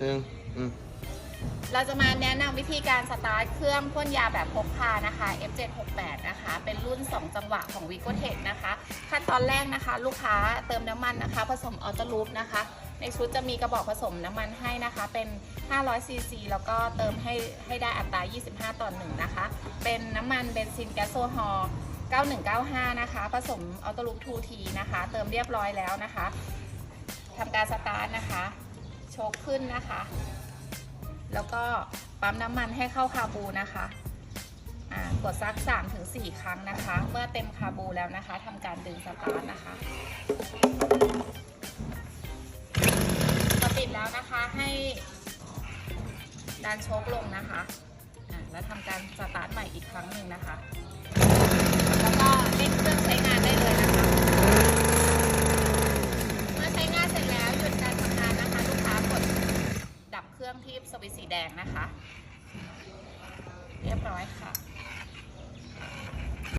หนึ่งอืมเราจะมาแนะนำวิธีการสตาร์ทเครื่องพ่นยาแบบพกพานะคะ F768 นะคะ เป็นรุ่น 2 จังหวะของ v i g o t e c h นะคะ ขั้นตอนแรกนะคะ ลูกค้าเติมน้ำมันนะคะ ผสมออโตลูปนะคะ ในชุดจะมีกระบอกผสมน้ำมันให้นะคะ เป็น 500 ซีซี แล้วก็เติมให้ให้ได้อัตรา 25 ต่อ1นะคะ เป็นน้ำมันเบนซินแก๊สโซฮอล์9195 นะคะ ผสมออโตลูป 2T นะคะ เติมเรียบร้อยแล้วนะคะทำการสตาร์ทนะคะ โชคขึ้นนะคะ แล้วก็ปั๊มน้ำมันให้เข้าคาบูนะคะอ่ากดซัก 3-4 ครั้งนะคะ เมื่อเต็มคาบูแล้วนะคะทำการดึงสตาร์ทนะคะพอติดแล้วนะคะให้ดันโชคลงนะคะอ่าแล้วทำการสตาร์ทใหม่อีกครั้งหนึ่งนะคะ ที่สวิตสีแดงนะคะ เรียบร้อยค่ะ